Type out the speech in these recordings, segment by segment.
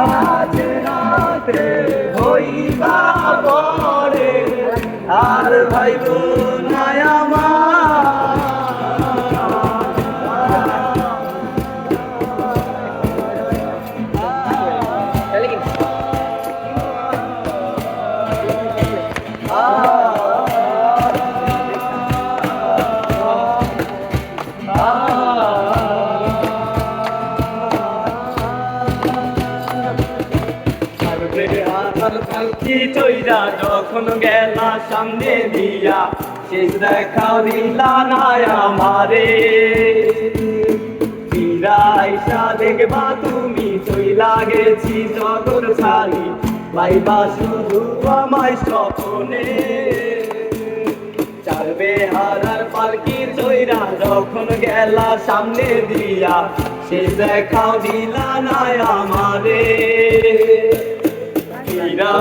আজ রাতে হইবা পরে। আর ভাই নাই কি চইরা যখন গেলা সামনে দিয়া, শেষ দেখাও দিলা না আমারে। ফিরাইসা দেখবা তুমি চইলা গেছি জগর ছাড়ি পাইবা শুধু আমায় স্বপ্নে। চারবে হারার পালকির চইরা যখন গেলা সামনে দিয়া সে দেখাও দিলা না আমারে।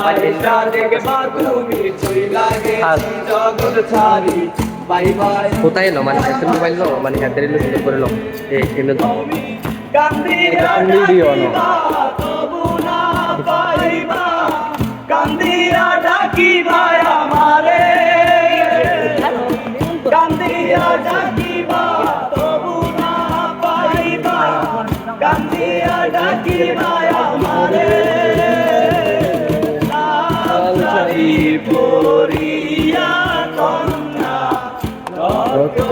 ফিরাইসা দেখবা তুমি চইলা গেছি জগর ছাড়ি। Bye bye. কোথায় এলো? মানে হাতের মোবাইল লো মানে হাতের এলো করে লো এই এলো ভিডিও। না কন্যা রক্ত